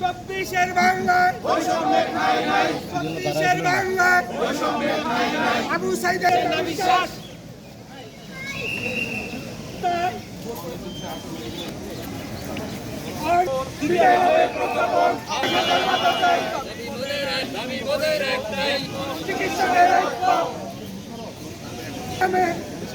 চব্বিশের বাংলায়। চব্বিশের বাংলায়। আবু সাইদের বিশ্বাস। আর দিতে হবে প্রজ্ঞাপন। চিকিৎসকের ঐক্য আমি দেশের কোথায় যায় এর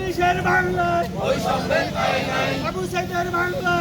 চব্বিশের বাংলায়। আবু সাইদের বাংলায়।